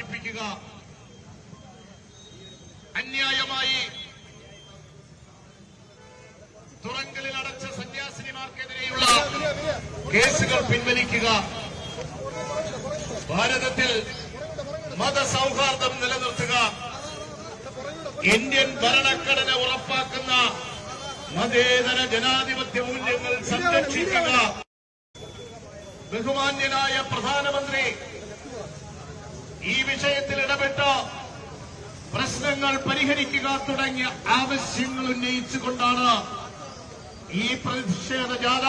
അവസാനിപ്പിക്കുക അന്യായമായി തുറങ്കലിൽ അടച്ച സന്യാസിനിമാർക്കെതിരെയുള്ള കേസുകൾ പിൻവലിക്കുക. ഭാരതത്തിൽ മതസൗഹാർദ്ദം നിലനിർത്തുക. ഇന്ത്യൻ ഭരണഘടന ഉറപ്പാക്കുന്ന മതേതര ജനാധിപത്യ മൂല്യങ്ങൾ സംരക്ഷിക്കുക. ബഹുമാന്യനായ പ്രധാനമന്ത്രി ഈ വിഷയത്തിൽ ഇടപെട്ട് പ്രശ്നങ്ങൾ പരിഹരിക്കുക തുടങ്ങിയ ആവശ്യങ്ങൾ ഉന്നയിച്ചുകൊണ്ടാണ് ഈ പ്രതിഷേധ ജാഥ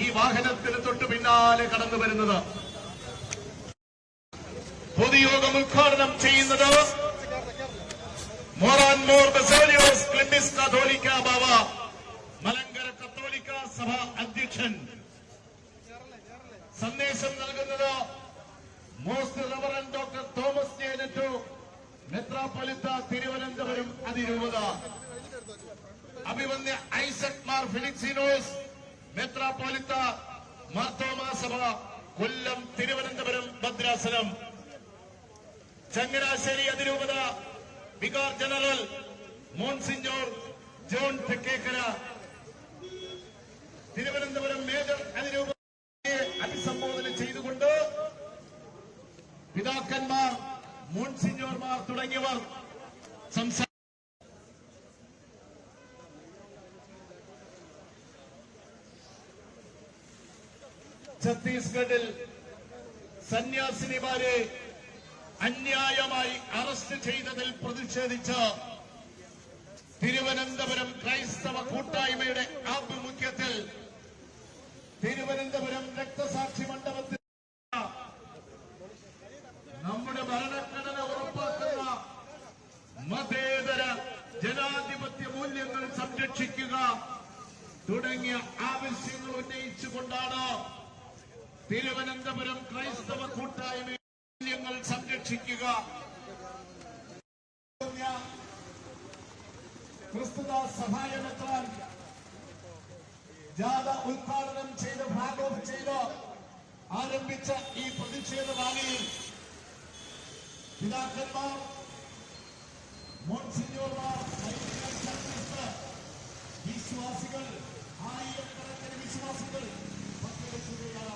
ഈ വാഹനത്തിന് തൊട്ടു പിന്നാലെ കടന്നു വരുന്നത്. പൊതുയോഗം ഉദ്ഘാടനം ചെയ്യുന്നത് മോറാൻമോർ ബസേലിയോസ് ക്ലിമിസ് കത്തോലിക്ക ബാബ മലങ്കര കത്തോലിക്ക സഭ അധ്യക്ഷൻ. സന്ദേശം നൽകുന്നത് most reverend doctor Thomas J Netto മെത്രാപ്പൊലിത്ത Thiruvananthapuram അതിരൂപത. അഭിമന്യ ഐസക് മാർ ഫിലിക്സിനോസ് മെത്രാപ്പൊലിത്ത മാർത്തോമാ സഭ കൊല്ലം തിരുവനന്തപുരം ഭദ്രാസനം. ചങ്ങനാശ്ശേരി അതിരൂപത vicar general monsignor John Thekkekara. പിതാക്കന്മാർ മോൺസിഞ്ഞോർമാർ തുടങ്ങിയവർ സംസാര ഛത്തീസ്ഗഡിൽ സന്യാസിനിമാരെ അന്യായമായി അറസ്റ്റ് ചെയ്തതിൽ പ്രതിഷേധിച്ച തിരുവനന്തപുരം ക്രൈസ്തവ കൂട്ടായ്മയുടെ ആഭിമുഖ്യത്തിൽ തിരുവനന്തപുരം രക്തസാക്ഷി മണ്ഡപത്തിൽ നമ്മുടെ ഭരണഘടന ഉറപ്പാക്കുന്ന മതേതര ജനാധിപത്യ മൂല്യങ്ങൾ സംരക്ഷിക്കുക. തുടങ്ങിയ ആവശ്യങ്ങൾ ഉന്നയിച്ചുകൊണ്ടാണ് തിരുവനന്തപുരം ക്രൈസ്തവ കൂട്ടായ്മ സംരക്ഷിക്കുക. ക്രിസ്തുത സഹായമെത്താൻ ജാഥ ഉദ്ഘാടനം ചെയ്ത് ഫ്ലാഗ് ഓഫ് ചെയ്ത് ആരംഭിച്ച ഈ പ്രതിഷേധ റാലിയിൽ പിതാക്കന്മാർ മോൺസിഞ്ഞോർമാർ വിശ്വാസികൾ ആയിരക്കണക്കിന് വിശ്വാസികൾ പങ്കെടുക്കുകയാണ്.